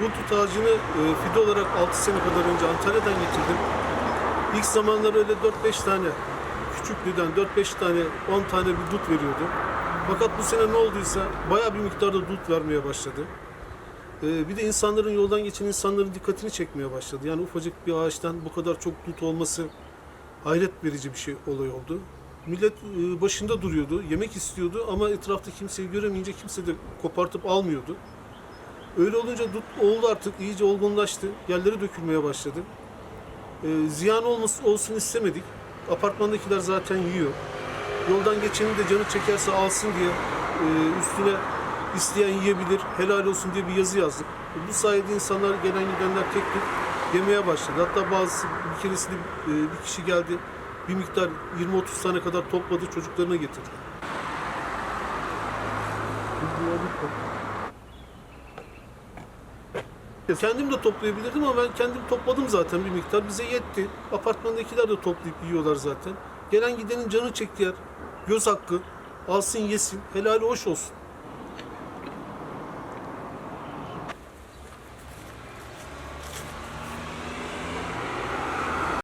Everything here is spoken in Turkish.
Bu tut ağacını e, fide olarak 6 sene kadar önce Antalya'dan getirdim. İlk zamanlar öyle 4-5 tane küçüklüden 4-5 tane 10 tane bir dut veriyordu. Fakat bu sene ne olduysa bayağı bir miktarda dut vermeye başladı. Ee, bir de insanların yoldan geçen insanların dikkatini çekmeye başladı. Yani ufacık bir ağaçtan bu kadar çok dut olması hayret verici bir şey olay oldu. Millet e, başında duruyordu, yemek istiyordu ama etrafta kimseyi göremeyince kimse de kopartıp almıyordu. Öyle olunca dut oldu artık, iyice olgunlaştı, yerlere dökülmeye başladı. Ee, ziyan olması, olsun istemedik. Apartmandakiler zaten yiyor. Yoldan geçenin de canı çekerse alsın diye e, üstüne isteyen yiyebilir, helal olsun diye bir yazı yazdık. Bu sayede insanlar gelen gidenler tek tek yemeye başladı. Hatta bazı bir keresinde e, bir kişi geldi, bir miktar 20-30 tane kadar topladı, çocuklarına getirdi. Kendim de toplayabilirdim ama ben kendim topladım zaten bir miktar. Bize yetti. Apartmandakiler de toplayıp yiyorlar zaten. Gelen gidenin canı çekti yer. Göz hakkı. Alsın yesin. Helali hoş olsun.